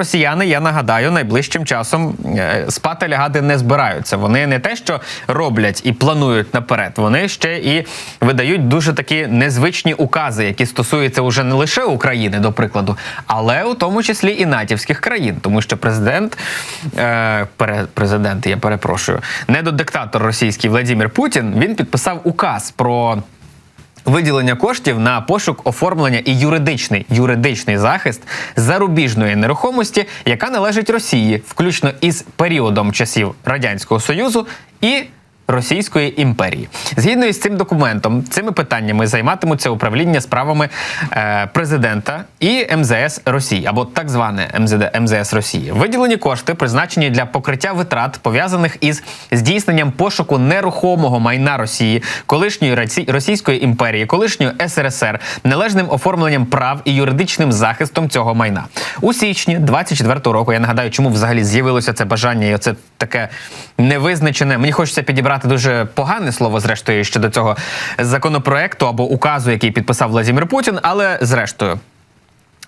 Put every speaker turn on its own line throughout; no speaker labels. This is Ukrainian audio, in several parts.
росіяни, я нагадаю, найближчим часом е, спати лягати не збираються. Вони не те, що роблять і планують наперед, вони ще і видають дуже такі незвичні укази, які стосуються уже не лише України, до прикладу, але у тому числі і натівських країн, тому що президент, е, президент, я перепрошую, недодиктатор російський Владимир Путін він підписав указ про. Виділення коштів на пошук оформлення і юридичний юридичний захист зарубіжної нерухомості, яка належить Росії, включно із періодом часів радянського союзу і Російської імперії, згідно із цим документом, цими питаннями займатимуться управління справами е, президента і МЗС Росії або так зване МЗД МЗС Росії. Виділені кошти призначені для покриття витрат пов'язаних із здійсненням пошуку нерухомого майна Росії, колишньої Росі- Російської імперії, колишньої СРСР, належним оформленням прав і юридичним захистом цього майна у січні 24-го року. Я нагадаю, чому взагалі з'явилося це бажання, і оце таке невизначене. Мені хочеться підібрати дуже погане слово, зрештою, щодо цього законопроекту або указу, який підписав Владимир Путін, але зрештою.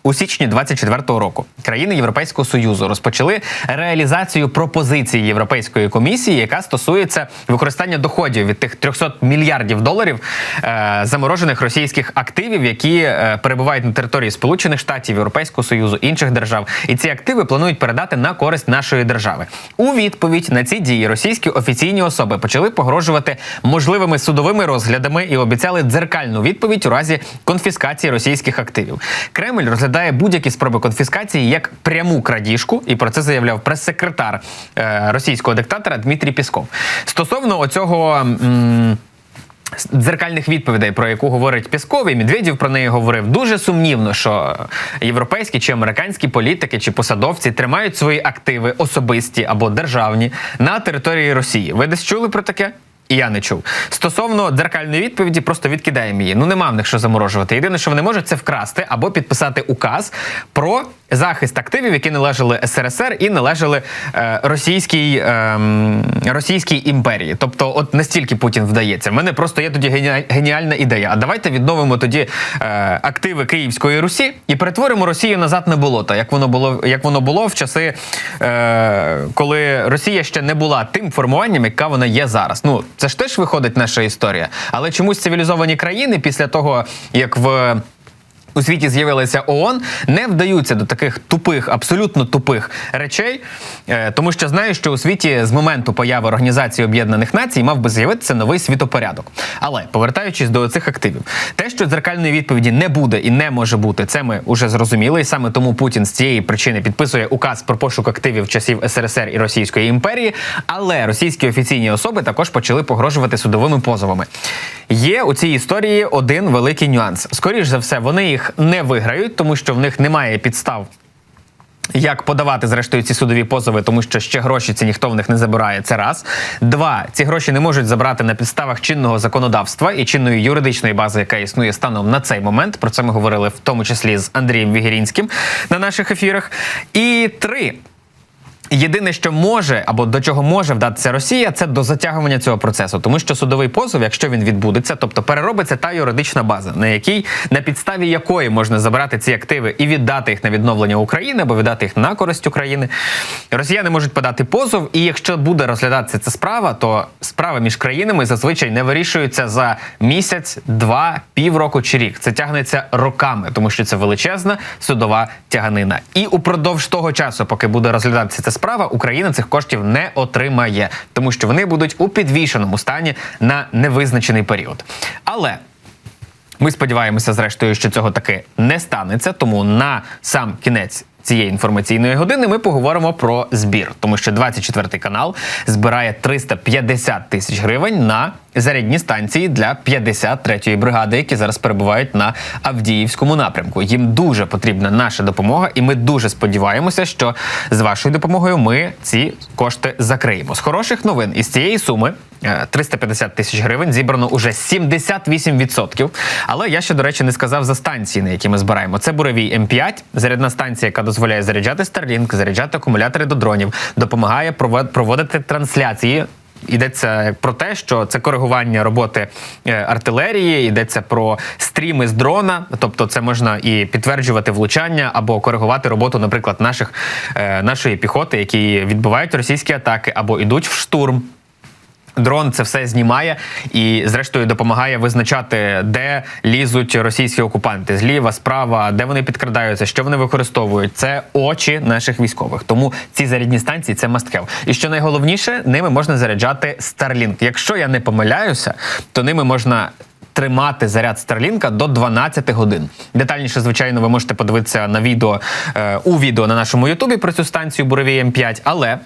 У січні 24-го року країни Європейського союзу розпочали реалізацію пропозиції Європейської комісії, яка стосується використання доходів від тих 300 мільярдів доларів е, заморожених російських активів, які е, перебувають на території Сполучених Штатів, Європейського союзу інших держав. І ці активи планують передати на користь нашої держави. У відповідь на ці дії російські офіційні особи почали погрожувати можливими судовими розглядами і обіцяли дзеркальну відповідь у разі конфіскації російських активів. Кремль розглядає будь-які спроби конфіскації як пряму крадіжку, і про це заявляв прес-секретар е, російського диктатора Дмитрій Пісков. Стосовно оцього. Дзеркальних відповідей, про яку говорить Пісков, і Медведєв про неї говорив. Дуже сумнівно, що європейські чи американські політики чи посадовці тримають свої активи особисті або державні на території Росії. Ви десь чули про таке? І я не чув. Стосовно дзеркальної відповіді, просто відкидаємо її. Ну нема в них що заморожувати. Єдине, що вони можуть, це вкрасти або підписати указ про захист активів, які належали СРСР і належали е, російській, ем, російській імперії. Тобто, от настільки Путін вдається. В мене просто є тоді геніаль- геніальна ідея. А давайте відновимо тоді е, активи Київської Русі і перетворимо Росію назад на болото, як воно було, як воно було в часи, е, коли Росія ще не була тим формуванням, яка вона є зараз. Ну це ж теж виходить наша історія. Але чомусь цивілізовані країни після того, як в у світі з'явилася ООН, не вдаються до таких тупих, абсолютно тупих речей, е, тому що знаю, що у світі з моменту появи Організації Об'єднаних Націй мав би з'явитися новий світопорядок. Але повертаючись до цих активів, те, що дзеркальної відповіді не буде і не може бути, це ми вже зрозуміли. І саме тому Путін з цієї причини підписує указ про пошук активів часів СРСР і Російської імперії. Але російські офіційні особи також почали погрожувати судовими позовами. Є у цій історії один великий нюанс. Скоріш за все, вони їх не виграють, тому що в них немає підстав. Як подавати зрештою ці судові позови, тому що ще гроші ці ніхто в них не забирає. Це раз. Два ці гроші не можуть забрати на підставах чинного законодавства і чинної юридичної бази, яка існує станом на цей момент. Про це ми говорили в тому числі з Андрієм Вігірінським на наших ефірах. І три. Єдине, що може або до чого може вдатися Росія, це до затягування цього процесу, тому що судовий позов, якщо він відбудеться, тобто переробиться та юридична база, на якій на підставі якої можна забрати ці активи і віддати їх на відновлення України або віддати їх на користь України. Росіяни можуть подати позов, і якщо буде розглядатися ця справа, то справи між країнами зазвичай не вирішуються за місяць, два, півроку чи рік. Це тягнеться роками, тому що це величезна судова тяганина. І упродовж того часу, поки буде розглядатися ця справа, Україна цих коштів не отримає, тому що вони будуть у підвішеному стані на невизначений період. Але ми сподіваємося, зрештою, що цього таки не станеться. Тому на сам кінець. Цієї інформаційної години ми поговоримо про збір, тому що 24 канал збирає 350 тисяч гривень на зарядні станції для 53-ї бригади, які зараз перебувають на Авдіївському напрямку. Їм дуже потрібна наша допомога, і ми дуже сподіваємося, що з вашою допомогою ми ці кошти закриємо. З хороших новин із цієї суми 350 тисяч гривень зібрано уже 78%. Але я ще, до речі, не сказав за станції, на які ми збираємо. Це буревій М5, зарядна станція, яка дозволяє заряджати Starlink, заряджати акумулятори до дронів, допомагає провод- проводити трансляції йдеться про те, що це коригування роботи е, артилерії, йдеться про стріми з дрона, тобто це можна і підтверджувати влучання або коригувати роботу, наприклад, наших е, нашої піхоти, які відбувають російські атаки або йдуть в штурм. Дрон це все знімає і, зрештою, допомагає визначати, де лізуть російські окупанти зліва, справа, де вони підкрадаються, що вони використовують. Це очі наших військових. Тому ці зарядні станції це have. І що найголовніше, ними можна заряджати Starlink. Якщо я не помиляюся, то ними можна. Тримати заряд Старлінка до 12 годин. Детальніше, звичайно, ви можете подивитися на відео е, у відео на нашому Ютубі про цю станцію Буревій М5, але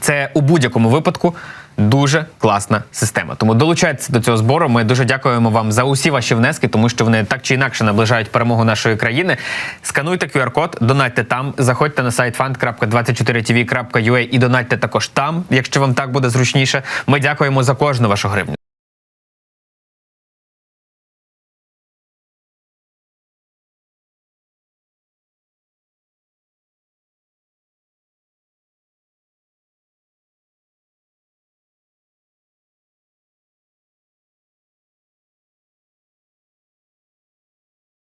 це у будь-якому випадку дуже класна система. Тому долучайтеся до цього збору. Ми дуже дякуємо вам за усі ваші внески, тому що вони так чи інакше наближають перемогу нашої країни. Скануйте QR-код, донатьте там, заходьте на сайт fund.24tv.ua і донатьте також там, якщо вам так буде зручніше. Ми дякуємо за кожну вашу гривню.